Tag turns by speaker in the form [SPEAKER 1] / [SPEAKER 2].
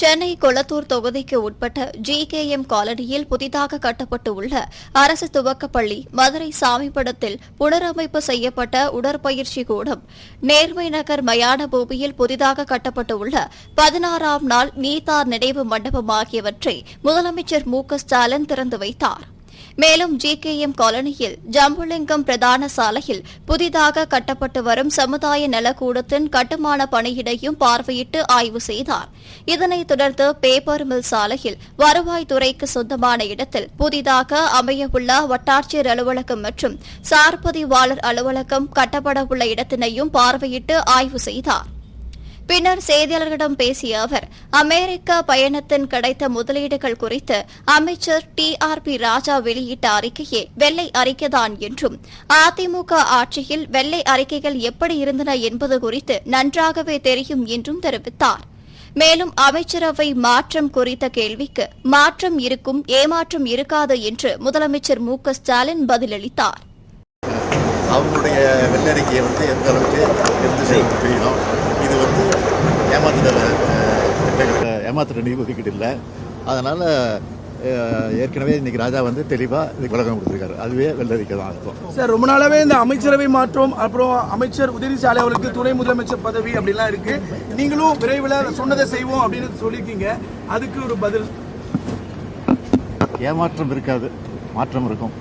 [SPEAKER 1] சென்னை கொளத்தூர் தொகுதிக்கு உட்பட்ட G K M காலனியில் புதிதாக கட்டப்பட்டு உள்ள அரசு துவக்கப்பள்ளி மதுரை சாமிப்படத்தில் புனரமைப்பு செய்யப்பட்ட உடற்பயிற்சி கூடம் நேர்மை நகர் மயான பூமியில் புதிதாக கட்டப்பட்டு உள்ள பதினாறாம் நாள் நீதார் நினைவு மண்டபம் ஆகியவற்றை முதலமைச்சர் மு க ஸ்டாலின் திறந்து வைத்தார் மேலும் ஜி கே எம் காலனியில் ஜம்புலிங்கம் பிரதான சாலையில் புதிதாக கட்டப்பட்டு வரும் சமுதாய நலக்கூடத்தின் கட்டுமான பணியிடையும் பார்வையிட்டு ஆய்வு செய்தார் இதனைத் தொடர்ந்து பேப்பர் மில் சாலையில் வருவாய்த்துறைக்கு சொந்தமான இடத்தில் புதிதாக அமையவுள்ள வட்டாட்சியர் அலுவலகம் மற்றும் சார்பதிவாளர் அலுவலகம் கட்டப்படவுள்ள இடத்தினையும் பார்வையிட்டு ஆய்வு செய்தாா் பின்னர் செய்தியாளர்களிடம் பேசிய அவர் அமெரிக்க பயணத்தின் கிடைத்த முதலீடுகள் குறித்து அமைச்சர் டி ஆர் பி ராஜா வெளியிட்ட அறிக்கையே வெள்ளை அறிக்கைதான் என்றும் அதிமுக ஆட்சியில் வெள்ளை அறிக்கைகள் எப்படி இருந்தன என்பது குறித்து நன்றாகவே தெரியும் என்றும் தெரிவித்தார் மேலும் அமைச்சரவை மாற்றம் குறித்த கேள்விக்கு மாற்றம் இருக்கும் ஏமாற்றம் இருக்காது என்று முதலமைச்சர் மு ஸ்டாலின் பதிலளித்தார்
[SPEAKER 2] அவங்களுடைய வெள்ளறிக்கையை வந்து எந்த அளவுக்கு எடுத்து செய்யணும் ஏமாத்துற நீ ஒதுக்கீடு இல்லை அதனால் ஏற்கனவே இன்னைக்கு ராஜா வந்து தெளிவாக இதுக்கு விளக்கம் கொடுத்துருக்காரு அதுவே வெள்ளரிக்க தான் அர்த்தம்
[SPEAKER 3] சார் ரொம்ப நாளாகவே இந்த அமைச்சரவை மாற்றம் அப்புறம் அமைச்சர் சாலை அவர்களுக்கு துணை முதலமைச்சர் பதவி அப்படிலாம் இருக்கு நீங்களும் விரைவில் சொன்னதை செய்வோம் அப்படின்னு சொல்லியிருக்கீங்க அதுக்கு ஒரு பதில்
[SPEAKER 4] ஏமாற்றம் இருக்காது மாற்றம் இருக்கும்